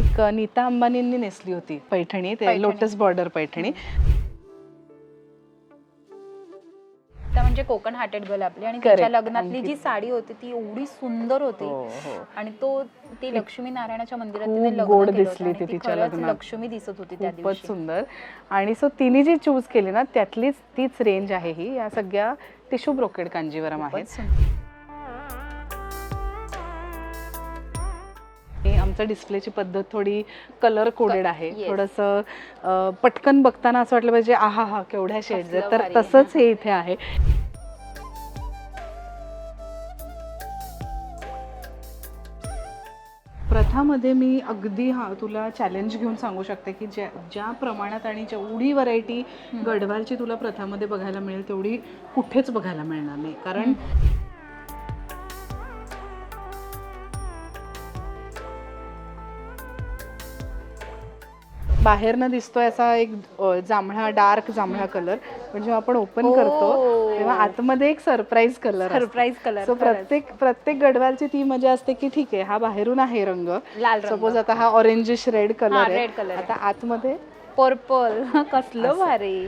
एक नीता अंबानींनी नेसली होती पैठणी ते. लोटस बॉर्डर पैठणी म्हणजे कोकण हार्टेड गर्ल आपली आणि. तिच्या लग्नातली जी. साडी होती ती एवढी सुंदर होती हो, हो. आणि तो ती लक्ष्मी नारायणाच्या मंदिरात गोड दिसली ती तिच्या लग्नात. लक्ष्मी दिसत होती त्या खूपच सुंदर आणि सो तिने जी चूज केली ना त्यातलीच तीच रेंज आहे ही या सगळ्या टिश्यू ब्रोकेड कांजीवरम आहेत आमचं डिस्प्लेची पद्धत थोडी कलर कोडेड आहे. थोडंसं पटकन बघताना असं वाटलं पाहिजे आहा हा केवढ्या शेड्स आहेत. तर. तसंच हे इथे आहे. प्रथामध्ये मी अगदी हा तुला चॅलेंज घेऊन सांगू शकते की ज्या ज्या प्रमाणात आणि जेवढी व्हरायटी गडवालची तुला प्रथामध्ये बघायला मिळेल तेवढी कुठेच बघायला मिळणार नाही. कारण बाहेरनं दिसतोय असा एक जांभळा डार्क जांभळा कलर पण जेव्हा आपण ओपन हो. करतो तेव्हा आतमध्ये एक surprise colour Surprise color, so. प्रत्येक प्रत्येक गडवालची ती मजा असते की ठीक आहे हा बाहेरून आहे रंग. सपोज आता हा ऑरेंजिश रेड कलर आहे. आता आतमध्ये पर्पल कसलं. भारी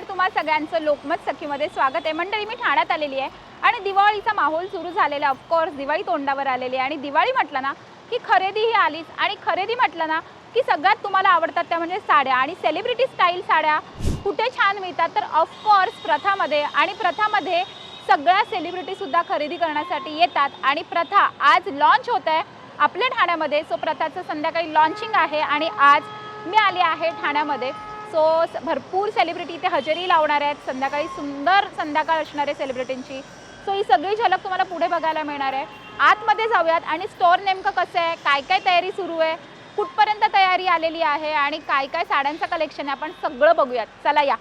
नमस्कार तुम्हा सगळ्यांचं लोकमत सखीमध्ये स्वागत आहे. मंडळी मी ठाण्यात आलेली आहे आणि दिवाळीचा माहोल सुरू झालेला ऑफकोर्स दिवाळी तोंडावर आलेली आहे. आणि दिवाळी म्हटलं ना की खरेदी ही आलीच. आणि खरेदी म्हटलं ना की सगळ्यात तुम्हाला आवडतात त्या म्हणजे साड्या. आणि सेलिब्रिटी स्टाईल साड्या कुठे छान मिळतात? तर ऑफकोर्स प्रथामध्ये. आणि प्रथामध्ये सगळ्या सेलिब्रिटीसुद्धा खरेदी करण्यासाठी येतात. आणि प्रथा आज लॉन्च होत आहे आपल्या ठाण्यामध्ये. सो प्रथाचं संध्याकाळी लॉन्चिंग आहे. आणि आज मी आली आहे ठाण्यामध्ये. सो भरपूर सेलिब्रिटी इथे हजेरी लावणार आहेत. संध्याकाळी सुंदर संध्याकाळ असणार आहे सेलिब्रिटींची सो ही सगळी झलक तुम्हाला पुढे बघायला मिळणार आहे. आतमध्ये जाऊयात आणि स्टोअर नेमकं कसं आहे? काय काय तयारी सुरू आहे? कुठपर्यंत तयारी आलेली आहे? आणि काय काय साड्यांचं कलेक्शन आहे? आपण सगळं बघूयात. चला या.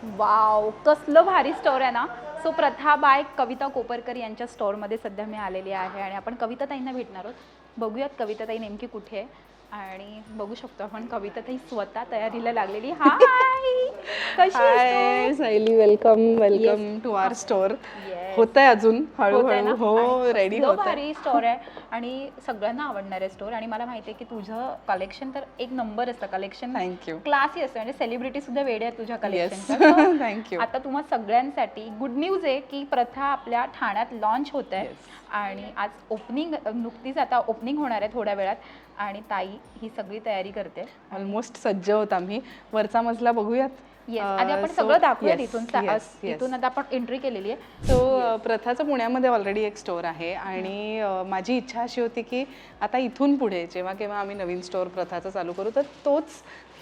वाव कसलं भारी स्टोर आहे ना. सो प्रथा बाय कविता कोपरकर यांच्या स्टोअरमध्ये सध्या मी आलेली आहे. आणि आपण कविताताईंना भेटणार आहोत. बघूयात कविताताई नेमकी कुठे आहे. आणि बघू शकतो आपण कविताताई स्वतः तयारीला लागलेली. हाय कशी आहेस hi Sayali welcome welcome to our store Yes. होत आहे अजून होतंय ना? हळूहळू हो आणि रेडी होत भारी स्टोर आहे. आणि सगळ्यांना आवडणार आहे स्टोर आणि मला माहिती आहे की तुझं कलेक्शन तर एक नंबर असतं. कलेक्शन थँक्यू क्लासी असतं. म्हणजे सेलिब्रिटी सुद्धा वेडे आहेत तुझ्या येस कलेक्शन थँक्यू आता तुम्हा सगळ्यांसाठी गुड न्यूज आहे की प्रथा आपल्या ठाण्यात लॉन्च होत आहे. Yes. आणि आज ओपनिंग नुकतीच आता ओपनिंग होणार आहे थोड्या वेळात. आणि ताई ही सगळी तयारी करते. ऑलमोस्ट सज्ज होत आम्ही. वरचा मजला बघूयात? येस आधी आपण सगळं दाखवूया आता आपण एंट्री केलेली आहे. सो प्रथाचं पुण्यामध्ये ऑलरेडी एक स्टोअर आहे आणि अ, माझी इच्छा अशी होती की आता इथून पुढे जेव्हा केव्हा आम्ही नवीन स्टोअर प्रथाचं चालू करू तर तोच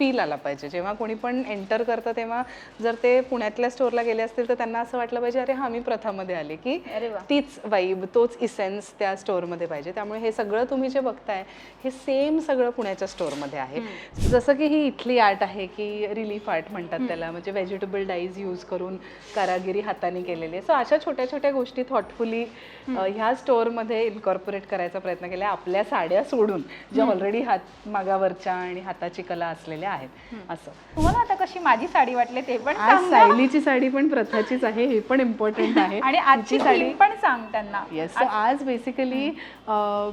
फील आला पाहिजे. जेव्हा कोणी पण एंटर करतं तेव्हा जर ते पुण्यातल्या स्टोअरला गेले असतील तर त्यांना असं वाटलं पाहिजे अरे हा मी प्रथामध्ये आले की तीच वाईब तोच इसेन्स त्या स्टोअरमध्ये पाहिजे. त्यामुळे हे सगळं तुम्ही जे बघताय हे सेम सगळं पुण्याच्या स्टोअरमध्ये आहे. जसं की ही इथली आर्ट आहे की रिलीफ आर्ट म्हणतात त्याला म्हणजे व्हेजिटेबल डाईज यूज करून कारागिरी हाताने केलेली आहे. सो अशा छोट्या छोट्या गोष्टी थॉटफुली ह्या स्टोअरमध्ये इन्कॉर्पोरेट करायचा प्रयत्न केला आपल्या साड्या सोडून ज्या ऑलरेडी हात मागावरच्या आणि हाताची कला असलेल्या आहेत. असं. तुम्हाला आता कशी माझी साडी वाटले ते पण आज. सायलीची साडी पण प्रथाचीच आहे हे पण इम्पॉर्टंट आहे. आणि आजची साडी पण सांग त्यांना. येस सो आज बेसिकली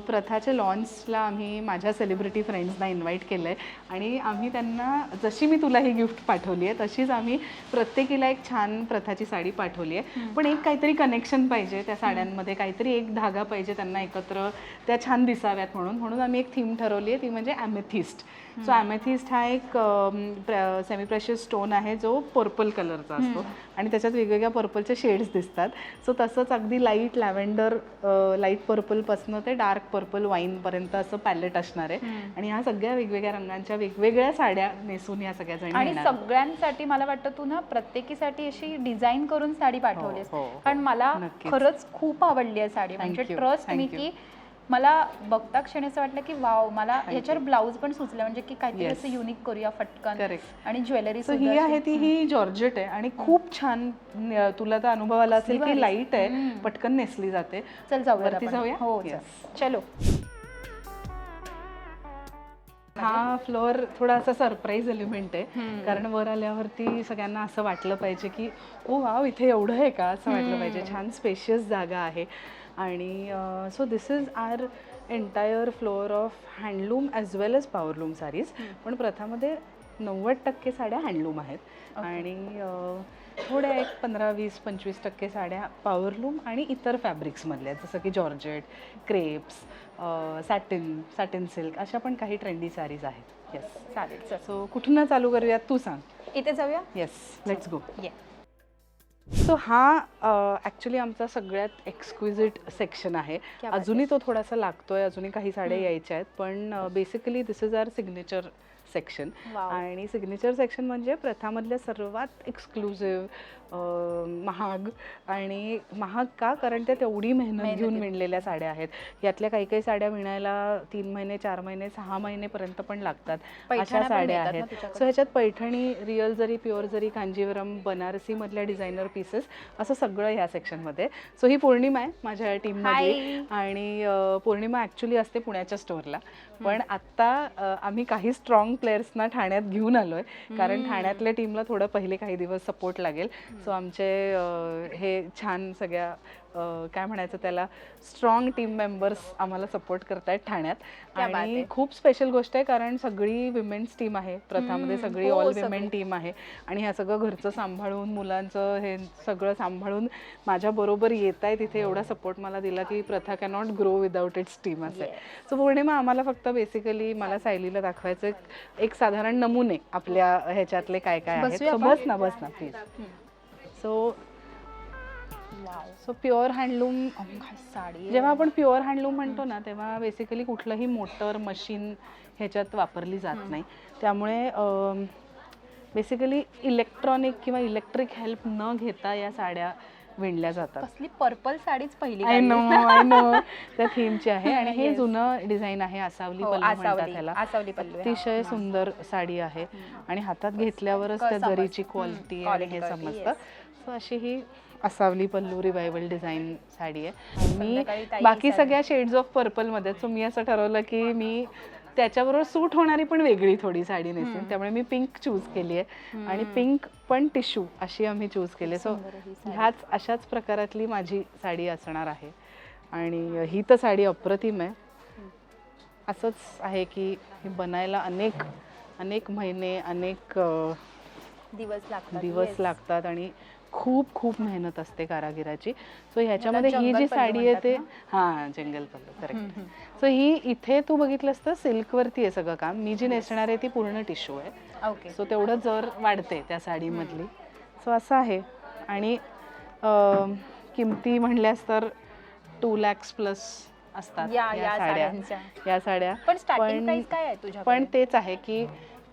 प्रथाच्या लॉन्चला आम्ही माझ्या सेलिब्रिटी फ्रेंड्सना इन्व्हाइट केलं आहे आणि आम्ही त्यांना जशी मी तुला ही गिफ्ट पाठवली आहे तशीच आम्ही प्रत्येकीला एक छान प्रथाची साडी पाठवली आहे पण एक काहीतरी कनेक्शन पाहिजे त्या साड्यांमध्ये काहीतरी एक धागा पाहिजे त्यांना एकत्र त्या छान दिसाव्यात म्हणून. म्हणून आम्ही एक थीम ठरवली आहे ती म्हणजे ॲमेथिस्ट सो ॲमेथिस्ट हा एक सेमी प्रेशियस स्टोन आहे जो पर्पल कलरचा असतो आणि त्याच्यात वेगवेगळ्या पर्पलचे शेड्स दिसतात सो तसंच अगदी लाइट लॅव्हेंडर लाइट पर्पलपासनं ते डार्क पर्पल वाईनपर्यंत असं पॅलेट असणार आहे आणि ह्या सगळ्या वेगवेगळ्या रंगांच्या वेगवेगळ्या साड्या नेसून या सगळ्या जणी आणि. सगळ्यांसाठी मला वाटतं तू ना प्रत्येकीसाठी अशी डिझाईन करून साडी पाठवलीस हो, हो. कारण मला. खरंच खूप आवडली आहे साडी म्हणजे ट्रस्ट मी. की मला बघता क्षणी असं वाटलं की वाव मला ह्याच्यावर ब्लाऊज पण सुचलं म्हणजे की काहीतरी Yes. असं युनिक करूया फटकन. आणि ज्वेलरी सो ही आहे ती ही जॉर्जेट आहे आणि खूप छान न- तुला तर अनुभव आला असेल. की लाइट आहे. पटकन नेसली जाते चल जाऊया वरती आपण. जाऊया? हो Yes. चल. हा फ्लोअर थोडा असा सरप्राईज एलिमेंट आहे. कारण वर आल्यावरती सगळ्यांना असं वाटलं पाहिजे की ओ वाव इथे एवढं आहे का असं वाटलं पाहिजे छान स्पेशियस जागा आहे आणि so this is our entire floor of handloom as well as powerloom saris पण प्रथामध्ये नव्वद टक्के साड्या हँडलूम आहेत. आणि थोड्या एक पंधरा वीस पंचवीस टक्के साड्या पॉवरलूम आणि इतर फॅब्रिक्समधल्या आहेत. जसं की georgette crepes satin satin silk अशा पण काही ट्रेंडी साडीज आहेत. येस चालेल चल सो कुठून चालू करूयात? तू सांग. इथे जाऊया? येस लेट्स गो ये सो हा ॲक्च्युली आमचा सगळ्यात एक्सक्विजिट सेक्शन आहे. अजूनही तो थोडासा लागतोय अजूनही काही साड्या यायच्या आहेत पण basically this is our signature section. आणि सिग्नेचर सेक्शन म्हणजे प्रथामधल्या सर्वात एक्सक्लुझिव्ह महाग आणि महाग का? कारण त्या तेवढी मेहनत घेऊन आहे. विणलेल्या साड्या आहेत. यातल्या काही काही साड्या विणायला तीन महिने चार महिने सहा महिनेपर्यंत पण लागतात. अशा साड्या आहेत? सो ह्याच्यात पैठणी रिअल जरी प्युअर जरी कांजीवरम बनारसी मधल्या डिझायनर पीसेस असं सगळं ह्या सेक्शनमध्ये सो ही पौर्णिमा आहे माझ्या टीममध्ये. आणि पौर्णिमा ॲक्च्युली असते पुण्याच्या स्टोअरला पण आत्ता आम्ही काही स्ट्रॉंग प्लेयर्सना ठाण्यात घेऊन आलोय. कारण ठाण्यातल्या टीमला थोडं पहिले काही दिवस सपोर्ट लागेल. सो आमचे हे छान सगळ्या काय म्हणायचं त्याला स्ट्रॉंग टीम मेंबर्स आम्हाला सपोर्ट करतायत ठाण्यात. आणि आहे. खूप स्पेशल गोष्ट आहे कारण सगळी विमेन्स टीम आहे. प्रथामध्ये सगळी ऑल. विमेन टीम आहे. आणि ह्या सगळं घरचं सांभाळून मुलांचं हे सगळं सांभाळून माझ्या बरोबर येत आहे तिथे एवढा सपोर्ट मला दिला की Pratha cannot grow without its team असे सो पौर्णिमा आम्हाला फक्त बेसिकली मला सायलीला दाखवायचं एक- साधारण नमुने आपल्या ह्याच्यातले काय काय आहेत. आपण? बस ना बस ना please so so pure handloom sari. जेव्हा आपण प्युअर हँडलूम म्हणतो ना तेव्हा बेसिकली कुठलंही मोटर मशीन ह्याच्यात वापरली जात नाही त्यामुळे बेसिकली इलेक्ट्रॉनिक किंवा इलेक्ट्रिक हेल्प न घेता या साड्या विणल्या जातात कसली पर्पल साडीच पहिली आय नो. आय नो त्या थीमची आहे आणि हे. जुनं डिझाईन आहे आसावली हो, त्याला आसावली. अतिशय. सुंदर साडी आहे आणि हातात घेतल्यावरच त्या. जरीची क्वालिटी हे समजतं. सो अशी ही असावली पल्लू रिवायवल डिझाईन साडी आहे. मी बाकी. सगळ्या शेड्स ऑफ पर्पलमध्ये सो मी असं ठरवलं की मी त्याच्याबरोबर सूट होणारी पण वेगळी थोडी साडी नेसेन. त्यामुळे मी पिंक चूज केली आहे. आणि पिंक पण टिश्यू अशी आम्ही चूज केली सो. ह्याच अशाच प्रकारातली माझी साडी असणार आहे. आणि ही तर साडी अप्रतिम आहे. असंच आहे की ही बनायला अनेक अनेक महिने अनेक दिवस लागतात. दिवस. लागतात आणि खूप खूप मेहनत असते कारागिराची. सो ह्याच्यामध्ये ही जी साडी आहे ते? हां जंगल पल्लू करेक्ट. सो ही इथे तू बघितलंस तर सिल्कवरती आहे सगळं काम. मी जी नेसणार आहे ती पूर्ण टिश्यू आहे. ओके सो तेवढं जर वाढते त्या साडीमधली. सो असं आहे. आणि किमती म्हणल्यास तर टू लॅक्स प्लस असतात या साड्या. या साड्या. पण पण तेच आहे की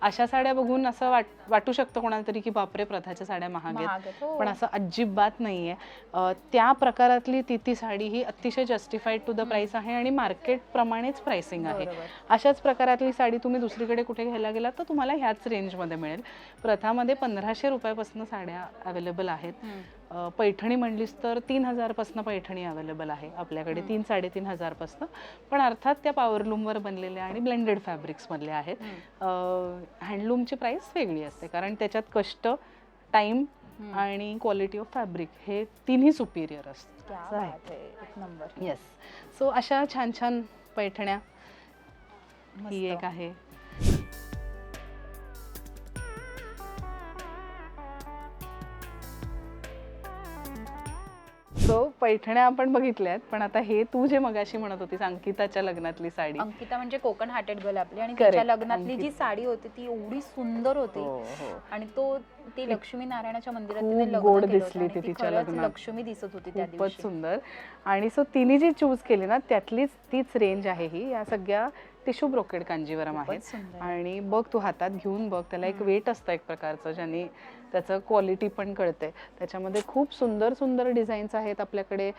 अशा साड्या बघून असं वाट वाटू शकतं कोणाला तरी की बापरे प्रथाच्या साड्या महाग आहेत. हो. पण असं अजिबात नाहीये. अं, त्या प्रकारातली ती ती साडी ही अतिशय जस्टिफाईड टू द प्राइस आहे आणि मार्केट प्रमाणेच प्राइसिंग आहे. अशाच प्रकारातली साडी तुम्ही दुसरीकडे कुठे घ्यायला गेलात तर तुम्हाला ह्याच रेंजमध्ये मिळेल. प्रथामध्ये पंधराशे रुपयापासून साड्या अवेलेबल आहेत. पैठणी म्हणलीस तर तीन हजारपासून पैठणी अवेलेबल आहे आपल्याकडे. तीन साडेतीन हजारपासून. पण अर्थात त्या पॉवरलूमवर बनलेल्या आणि ब्लेंडेड फॅब्रिक्समधल्या आहेत. हँडलूमची प्राईस वेगळी असते. कारण त्याच्यात कष्ट टाईम आणि क्वालिटी ऑफ फॅब्रिक हे तिन्ही सुपिरियर असतं. नंबर येस सो अशा छान छान पैठण्या ही. एक आहे. सो पैठण्या आपण बघितल्यात पण आता हे तू जे मगाशी म्हणत होतीस अंकिताच्या लग्नातली साडी अंकिता म्हणजे कोकण हार्टेड गर्ल आपली आणि. तिच्या लग्नातली जी. साडी होती ती एवढी सुंदर होती हो, हो. आणि तो ती लक्ष्मी नारायणाच्या मंदिरात गोड दिसली ती तिच्या लग्नात. लक्ष्मी दिसत होती त्या खूपच सुंदर आणि सो तिने जी चूज केली ना त्यातलीच तीच रेंज आहे ही या सगळ्या टिश्यू ब्रोकेड कांजीवरम आहेत सुंदर. आणि बघ तू हातात घेऊन बघ त्याला एक वेट असतं एक प्रकारचं ज्याने त्याचं क्वालिटी पण कळते त्याच्यामध्ये खूप सुंदर सुंदर डिझाईन्स आहेत आपल्याकडे.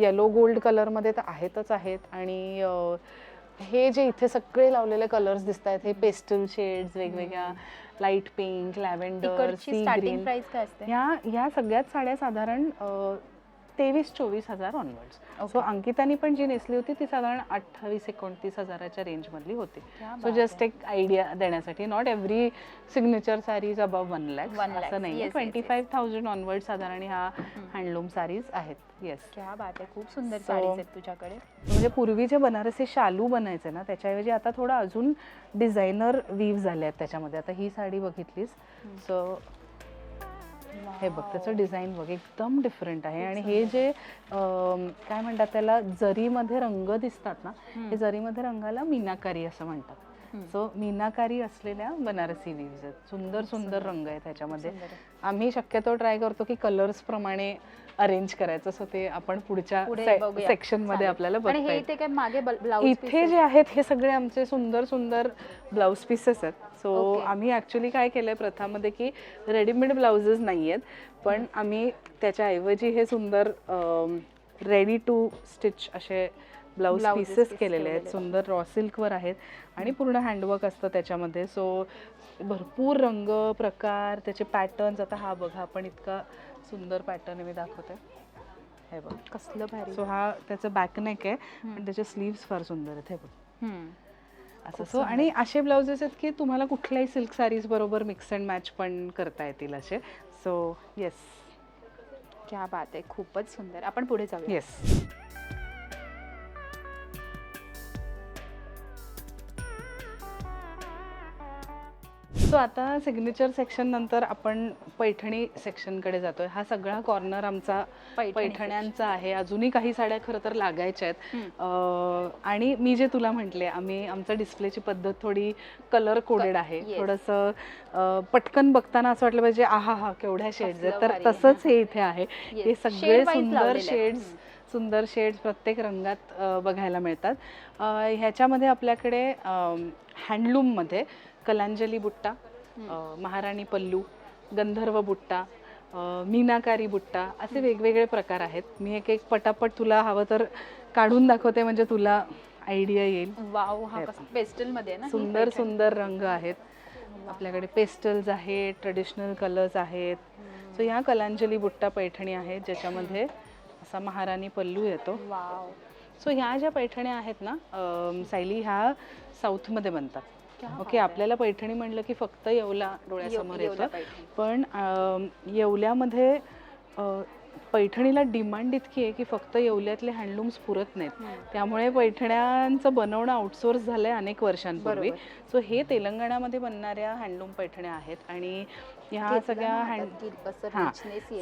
येलो गोल्ड कलरमध्ये तर आहेतच आहेत. आणि हे जे इथे सगळे लावलेले कलर्स दिसत आहेत हे पेस्टल शेड्स वेगवेगळ्या लाइट पिंक लॅव्हेंडर तिकडची सी स्टार्टिंग ग्रीन प्राइस काय असते? ह्या ह्या सगळ्याच साड्या साधारण तेवीस चोवीस हजार ऑनवर्ड्स सो अंकितानी पण जी नेसली होती ती साधारण अठ्ठावीस एकोणतीस हजाराच्या रेंजमधली होती. सो जस्ट एक आयडिया देण्यासाठी not every signature saris above one lakh. असं नाही ट्वेंटी फाईव्ह थाउजंड ऑनवर्ड साधारण ह्या हँडलूम सारीज आहेत. येस क्या बात आहे. खूप सुंदर साडीज आहेत तुझ्याकडे. म्हणजे पूर्वी जे बनारसी शालू बनायचे ना त्याच्याऐवजी आता थोडं अजून डिझायनर वीव झाले आहेत त्याच्यामध्ये. आता ही साडी बघितलीस. सो हे बघ त्याचं डिझाईन बघ एकदम डिफरंट आहे. आणि हे जे काय म्हणतात त्याला जरीमध्ये रंग दिसतात ना हे जरीमध्ये रंगाला मीनाकारी असं म्हणतात. सो मीनाकारी असलेल्या बनारसी वीव्ज आहेत. सुंदर सुंदर रंग आहे त्याच्यामध्ये. आम्ही शक्यतो ट्राय करतो की कलर्स प्रमाणे अरेंज करायचं सो ते आपण पुढच्या. सेक्शनमध्ये. आपल्याला बघता इथे काय मागे ब्लाऊज इथे जे आहेत हे सगळे आमचे सुंदर सुंदर ब्लाऊज पीसेस आहेत. सो. आम्ही ॲक्च्युली काय केलंय प्रथामध्ये की रेडीमेड ब्लाउजेस नाही आहेत पण आम्ही त्याच्याऐवजी हे सुंदर रेडी टू स्टिच असे ब्लाऊज पीसेस केलेले आहेत. सुंदर रॉ सिल्कवर आहेत. आणि पूर्ण हँडवर्क असतं त्याच्यामध्ये. सो भरपूर रंग प्रकार त्याचे पॅटर्न्स आता हा बघा आपण इतका सुंदर पॅटर्न मी दाखवते. हे बघ. कसलं भारी. सो हा त्याचं बॅकनेक आहे. पण त्याचे स्लीव्स फार सुंदर आहेत हे बघ. हम्म. असं सो आणि असे ब्लाउजेस आहेत की तुम्हाला कुठल्याही सिल्क साडीज बरोबर मिक्स अँड मॅच पण करता येतील असे. सो येस क्या बात आहे. खूपच सुंदर. आपण पुढे जाऊया. येस सो आता सिग्नेचर सेक्शन नंतर आपण पैठणी सेक्शनकडे जातोय. हा सगळा कॉर्नर आमचा पैठणी पैठण्यांचा आहे. अजूनही काही साड्या खरं तर लागायच्या आहेत. आणि मी जे तुला म्हटले आम्ही आमचा डिस्प्लेची पद्धत थोडी कलर कोडेड आहे. थोडंसं पटकन बघताना असं वाटलं पाहिजे आहा हा केवढ्या शेड्स आहेत. तर. तसंच हे इथे आहे. हे सगळे सुंदर. शेड्स सुंदर शेड्स प्रत्येक रंगात बघायला मिळतात. ह्याच्यामध्ये आपल्याकडे हँडलूममध्ये कलांजली बुट्टा महाराणी पल्लू गंधर्व बुट्टा मीनाकारी बुट्टा असे वेगवेगळे प्रकार आहेत. मी एक एक पटापट तुला हवं तर काढून दाखवते म्हणजे तुला आयडिया येईल. वाव हा कसं पेस्टलमध्ये आहे ना? सुंदर. सुंदर रंग आहेत. आपल्याकडे पेस्टल्स आहेत ट्रेडिशनल कलर्स आहेत. सो ह्या कलांजली बुट्टा पैठणी आहेत ज्याच्यामध्ये असा महाराणी पल्लू येतो. वाव. सो ह्या ज्या पैठण्या आहेत ना सायली ह्या साऊथमध्ये बनतात. ओके आपल्याला पैठणी म्हणलं की फक्त येवला डोळ्यासमोर येतं. पण येवल्यामध्ये पैठणीला डिमांड इतकी आहे की फक्त येवल्यातले हँडलूम्स पुरत नाहीत. त्यामुळे पैठण्यांचं बनवणं आउटसोर्स झालंय अनेक वर्षांपूर्वी. सो हे तेलंगणामध्ये बनणाऱ्या हँडलूम पैठण्या आहेत आणि ह्या सगळ्या हँड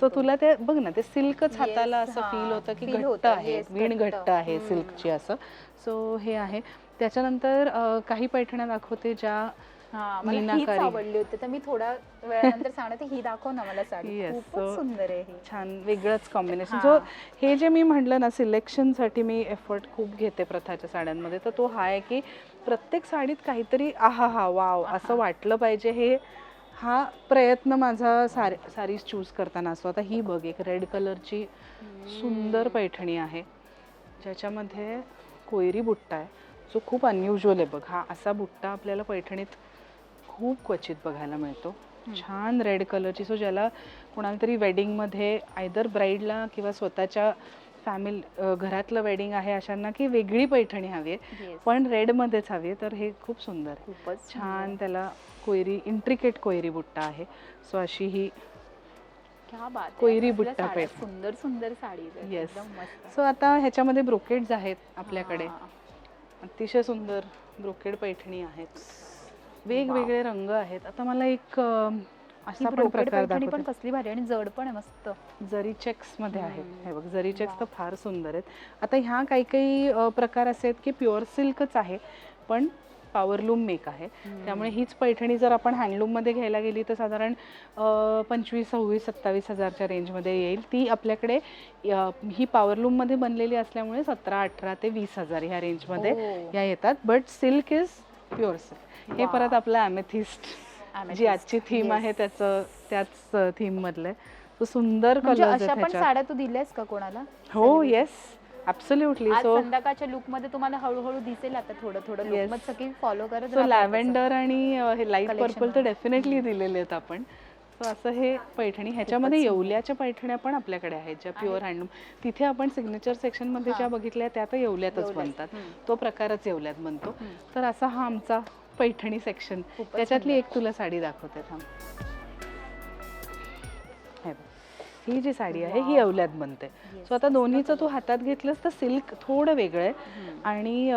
सो. तुला ते बघ ना ते सिल्कच हाताला असं फील होतं की घट्ट आहे वीण. घट्ट. आहे सिल्कची असं. सो हे आहे. त्याच्यानंतर काही पैठण्या दाखवते ज्या. आवडली होती. तर मी थोड्या वेळानंतर सांगणार ती ही दाखव ना मला साडी. खूपच सुंदर आहे छान वेगळंच कॉम्बिनेशन. सो हे जे मी म्हटलं ना सिलेक्शनसाठी मी एफर्ट खूप घेते प्रथाच्या साड्यांमध्ये. तर तो हा आहे की प्रत्येक साडीत काहीतरी आहा हा वाव असं वाटलं पाहिजे. हे हा प्रयत्न माझा सारी सारीज चूज करताना असतो. आता ही बघ एक रेड कलरची सुंदर पैठणी आहे. ज्याच्यामध्ये कोयरी बुट्टा आहे. जो खूप अनयुजल आहे बघ हा असा बुट्टा आपल्याला पैठणीत खूप क्वचित बघायला मिळतो. छान रेड कलरची सो ज्याला कोणाला तरी वेडिंगमध्ये आयदर ब्राईडला किंवा स्वतःच्या फॅमिली घरातलं वेडिंग आहे अशांना की वेगळी पैठणी हवी आहे. पण रेडमध्येच हवी आहे तर हे खूप सुंदर आहे. खूपच छान त्याला कोयरी इंट्रिकेट कोयरी बुट्टा आहे. सो अशी ही. कोयरी बुट्टा पेठ. सुंदर सुंदर साडी येस सो आता ह्याच्यामध्ये ब्रोकेड्स आहेत आपल्याकडे. अतिशय सुंदर ब्रोकेड पैठणी आहेत. वेगवेगळे रंग आहेत. आता मला एक असा पण प्रकार पैठणी पण कसली भारी आणि जड पण आहे मस्त. जरी चेक्समध्ये आहेत. हे बघ जरी चेक्स तर फार सुंदर आहेत. आता ह्या काही काही प्रकार असे आहेत की प्युअर सिल्कच आहे. पण पॉवरलूम मेक आहे त्यामुळे हीच पैठणी जर आपण हँडलूममध्ये घ्यायला गेली तर साधारण पंचवीस सव्वीस सत्तावीस हजारच्या रेंजमध्ये येईल ती आपल्याकडे ही पॉवरलूममध्ये बनलेली असल्यामुळे सतरा अठरा ते वीस हजार ह्या रेंजमध्ये ओ. या येतात but silk is pure silk हे. परत आपलं ॲमेथिस्ट जी. आजची थीम. आहे त्याचं त्याच थीम मधलं आहे. सुंदर म्हणजे कलर अशा पण साड्या तू दिल्यास का कोणाला हो येस ॲब्सोल्युटली आज सो संध्याकाळच्या लुकमध्ये तुम्हाला हळूहळू दिसेल आता थोडं थोडं Yes. लोकमत सगळी फॉलो करत सो लॅव्हेंडर आणि हे लाइट पर्पल तर मध्ये. डेफिनेटली दिलेले आहेत आपण. सो असं हे पैठणी ह्याच्यामध्ये येवल्याच्या पैठण्या पण आपल्याकडे आहेत ज्या प्युअर हँडलूम तिथे आपण सिग्नेचर सेक्शनमध्ये ज्या बघितल्या त्या तर येवल्यातच बनतात. तो प्रकारच येवल्यात बनतो. तर असा हा आमचा पैठणी सेक्शन त्याच्यातली एक तुला साडी दाखवते थांब. ही जी साडी आहे ही येवल्यात बनते सो आता दोन्हीचं तू हातात घेतलंस तर सिल्क थोडं वेगळं आहे. आणि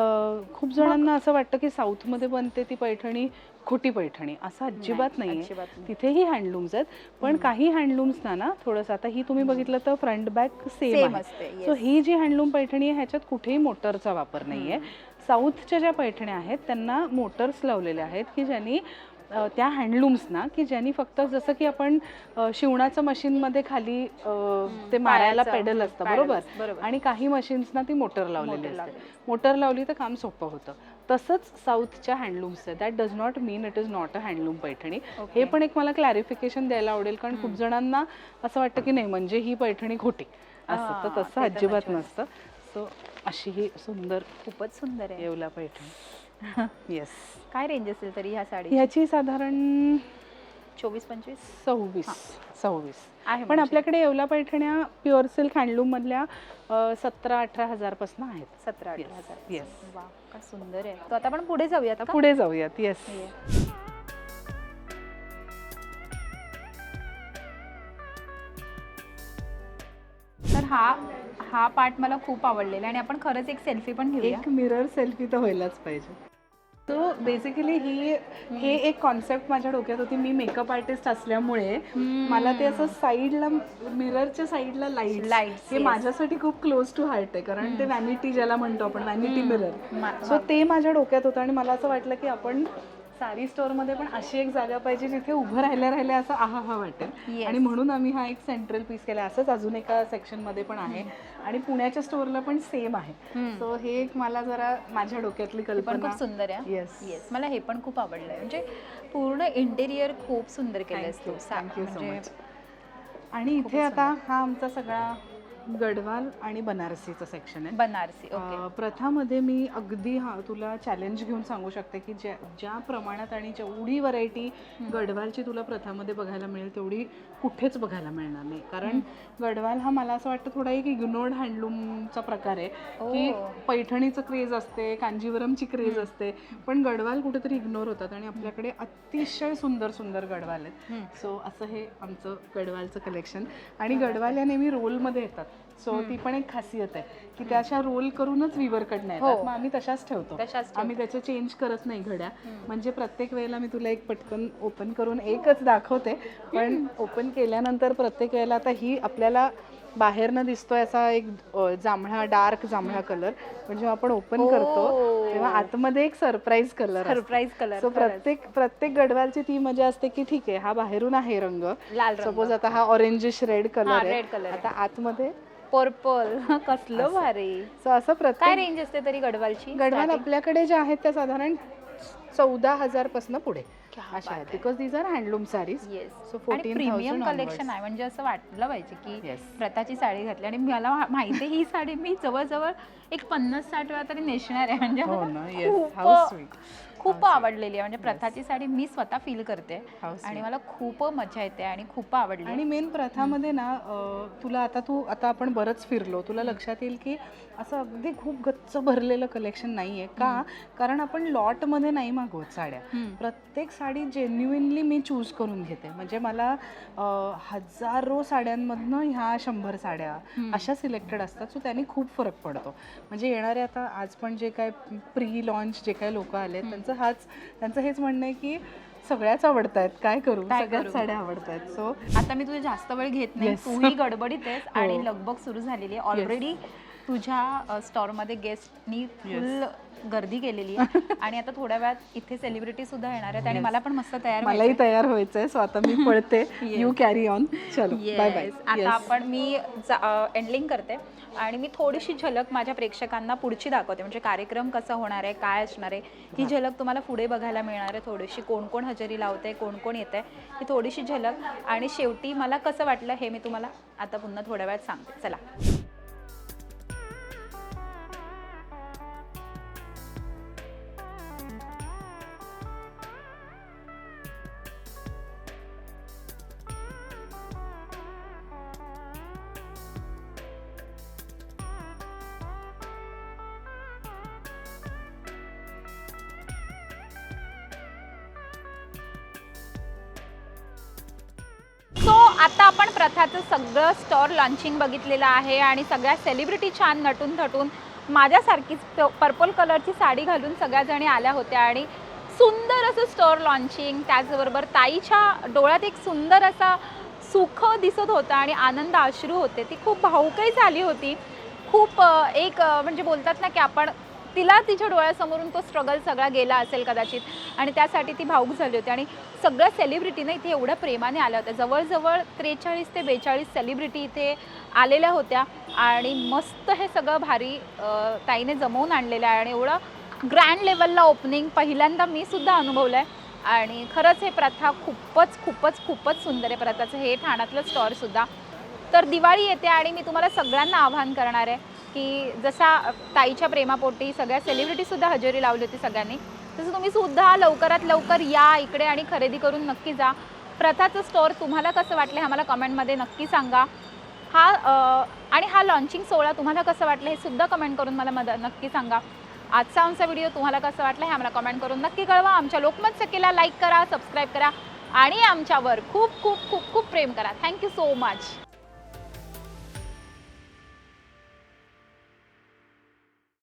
खूप जणांना असं वाटतं की साऊथमध्ये बनते ती पैठणी खोटी पैठणी. असं अजिबात नाही नाही. तिथेही हँडलूम्स आहेत. पण काही हँडलूम्सना ना थोडंसं आता ही तुम्ही बघितलं तर फ्रंट बॅक सेम असते, आहे. सो ही जी हँडलूम पैठणी आहे ह्याच्यात कुठेही मोटरचा वापर नाही आहे साऊथच्या ज्या पैठण्या आहेत त्यांना मोटर्स लावलेले आहेत की ज्यांनी त्या हँडलूम्सना की ज्यांनी फक्त जसं की आपण शिवणाचं मशीनमध्ये खाली ते मारायला पेडल असतं बरोबर. आणि काही मशीन्सना ती मोटर लावलेली असते. मोटर लावली तर काम सोपं होतं. तसंच साऊथच्या हँडलूम्स आहे that does not mean it is not a handloom Paithani. हे पण एक मला क्लॅरिफिकेशन द्यायला आवडेल कारण खूप जणांना असं वाटतं की नाही म्हणजे ही पैठणी खोटी. असं तर तसं अजिबात. नसतं. सो अशी ही सुंदर खूपच सुंदर आहे. येवला पैठणी. येस काय रेंज असेल तरी ह्या साडी ह्याची साधारण चोवीस पंचवीस? सव्वीस सव्वीस. आहे पण म्हणजे. आपल्याकडे येवला पैठण्या प्युअर सिल्क हँडलूम मधल्या सतरा अठरा हजारपासून आहेत. सतरा अठरा हजार yes. वा काय सुंदर आहे. तो आता आपण पुढे जाऊयात आता का? पुढे जाऊयात. येस. तर हा हा पार्ट मला खूप आवडलेला आणि आपण खरंच एक सेल्फी पण घेऊया. एक मिरर सेल्फी तर व्हायलाच पाहिजे. सो बेसिकली ही हे एक कॉन्सेप्ट माझ्या डोक्यात होती. मी मेकअप आर्टिस्ट असल्यामुळे मला ते असं साईडला मिररच्या साईडला लाइट Lights, हे. माझ्यासाठी खूप क्लोज टू हार्ट आहे. कारण ते व्हॅनिटी ज्याला म्हणतो आपण व्हॅनिटी मिरर सो ते माझ्या डोक्यात होतं आणि मला असं वाटलं की आपण साडी स्टोअरमध्ये पण अशी एक जागा पाहिजे जिथे उभं राहिल्या राहिल्या असं आहा हा वाटेल. आणि म्हणून आम्ही हा एक सेंट्रल पीस केला असंच अजून एका सेक्शनमध्ये पण आहे. आणि पुण्याच्या स्टोअरला पण सेम आहे. सो हे एक मला जरा माझ्या डोक्यातली कल्पना खूप सुंदर आहे. येस येस मला हे पण खूप आवडलंय म्हणजे पूर्ण इंटेरियर खूप सुंदर केलंय Thank you, तू सा- much. आणि इथे आता हा आमचा सगळा गडवाल आणि बनारसीचं सेक्शन आहे. बनारसी ओके प्रथामध्ये मी अगदी हा तुला चॅलेंज घेऊन सांगू शकते की ज्या ज्या प्रमाणात आणि जेवढी व्हरायटी गडवालची तुला प्रथामध्ये बघायला मिळेल तेवढी कुठेच बघायला मिळणार नाही. कारण गडवाल हा मला असं वाटतं थोडा एक इग्नोर्ड हँडलूमचा प्रकार आहे. की ओ. पैठणीचं क्रेज असते कांजीवरमची क्रेज असते. पण गडवाल कुठेतरी इग्नोर होतात आणि आपल्याकडे अतिशय सुंदर सुंदर गडवाल आहेत. सो असं हे आमचं गडवालचं कलेक्शन आणि गडवाल या नेहमी रोलमध्ये येतात. सो ती पण एक खासियत आहे की त्या अशा रोल करूनच विवर कडनं येतात हो. मग आम्ही तशाच ठेवतो. आम्ही त्याचे चेंज करत नाही घड्या. म्हणजे प्रत्येक वेळेला मी तुला एक पटकन ओपन करून एकच दाखवते. पण ओपन केल्यानंतर प्रत्येक वेळेला आता ही आपल्याला बाहेरनं दिसतोय असा एक जांभळा डार्क जांभळा कलर पण जेव्हा आपण ओपन करतो ओ. तेव्हा आतमध्ये एक surprise colour surprise colour so प्रत्येक प्रत्येक गडवालची ती मजा असते की ठीक आहे हा बाहेरून आहे रंग. सपोज आता हा ऑरेंजिश रेड कलर हा, आहे. आता आतमध्ये पर्पल. कसलं भारी. सो असं काय प्रत्येक रेंज असते तरी गडवालची गडवाल आपल्याकडे ज्या आहेत त्या साधारण चौदा हजारपासून पुढे अशा आहेत. Because these are handloom saris yes So, आणि 14,000 प्रीमियम onwards. कलेक्शन आहे. म्हणजे असं वाटलं पाहिजे की Yes. प्रताची साडी घातली. आणि मला मा- माहिती आहे ही साडी मी जवळजवळ एक पन्नास साठ वेळा तरी नेसणार आहे. म्हणजे हो. खूप. खूप आवडलेली आहे. म्हणजे प्रथाची साडी मी स्वतः फील करते. sweet. आणि मला खूप मजा येते आणि खूप आवडली. आणि मेन प्रथामध्ये ना तुला आता तू आता आपण बरंच फिरलो. तुला लक्षात येईल की असं अगदी खूप गच्च भरलेलं कलेक्शन नाहीये. का? कारण आपण लॉटमध्ये नाही मागवत साड्या. प्रत्येक साडी जेन्युइनली मी चूज करून घेते. म्हणजे मला हजारो साड्यांमधनं ह्या शंभर साड्या अशा सिलेक्टेड असतात. सो त्यांनी खूप फरक पडतो. म्हणजे येणारे आता आज पण जे काय प्री लॉन्च जे काय लोक आले त्यांचं हाच त्यांचं हेच म्हणणं आहे की सगळ्याच आवडत आहेत काय करू? काय सगळ्याच करू? साड्या आवडत आहेत सो आता मी तुझे जास्त वेळ घेत नाही. Yes. तूही गडबडीत आहेस हो. आणि लगबग सुरू झालेली आहे. ऑलरेडी तुझ्या स्टॉरमध्ये गेस्टनी फुल गर्दी केलेली आहे. आणि आता थोड्या वेळात इथे सेलिब्रिटी सुद्धा येणार आहेत. आणि मला पण मस्त तयार मलाही तयार व्हायचंय. सो आता मी पळते. यू कॅरी ऑन चलो. Bye bye. आता आपण मी एंडलिंग करते. आणि मी थोडीशी झलक माझ्या प्रेक्षकांना पुढची दाखवते. म्हणजे कार्यक्रम कसा होणार आहे काय असणार आहे ही. झलक तुम्हाला पुढे बघायला मिळणार आहे थोडीशी. कोण कोण हजेरी लावते कोण कोण येते ही थोडीशी झलक. आणि शेवटी मला कसं वाटलं हे मी तुम्हाला आता पुन्हा थोड्या वेळात सांगते. चला. सगळं स्टॉर लॉन्चिंग बघितलेलं आहे आणि सगळ्या सेलिब्रिटी छान नटून थटून माझ्यासारखीच पर्पल कलरची साडी घालून सगळ्याजणी आल्या होत्या आणि सुंदर असं स्टोअर लॉन्चिंग त्याचबरोबर ताईच्या डोळ्यात एक सुंदर असा सुख दिसत होता आणि आनंद अश्रू होते. ती खूप भाऊकही झाली होती. खूप एक म्हणजे बोलतात ना की आपण तिला तिच्या डोळ्यासमोरून तो स्ट्रगल सगळा गेला असेल कदाचित. आणि त्यासाठी ती भाऊक झाली होती. आणि सगळ्या सेलिब्रिटीने इथे एवढ्या प्रेमाने आल्या होत्या. जवळजवळ त्रेचाळीस ते बेचाळीस सेलिब्रिटी इथे आलेल्या होत्या. आणि मस्त हे सगळं भारी ताईने जमवून आणलेलं आहे. आणि एवढं ग्रँड लेवलला ओपनिंग पहिल्यांदा मी सुद्धा अनुभवलं आहे आणि खरंच हे प्रथा खूपच खूपच खूपच सुंदर आहे. प्रथाचं हे ठाण्यातलं स्टॉरसुद्धा तर दिवाळी येते आणि मी तुम्हाला सगळ्यांना आवाहन करणार आहे. की जसा ताईच्या प्रेमापोटी सगळ्या सेलिब्रिटीसुद्धा हजेरी लावली होती सगळ्यांनी तसं तुम्ही सुद्धा लवकरात लवकर या इकडे आणि खरेदी करून नक्की जा. प्रथाचं स्टोअर तुम्हाला कसं वाटलं आम्हाला कमेंटमध्ये नक्की सांगा. हा आणि हा लॉन्चिंग सोहळा तुम्हाला कसं वाटलं हे सुद्धा कमेंट करून मला मद नक्की सांगा. आजचा आमचा व्हिडिओ तुम्हाला कसं वाटलं हे आम्हाला कमेंट करून नक्की कळवा. आमच्या लोकमत सखेला लाईक करा सबस्क्राईब करा आणि आमच्यावर खूप खूप खूप खूप प्रेम करा. Thank you so much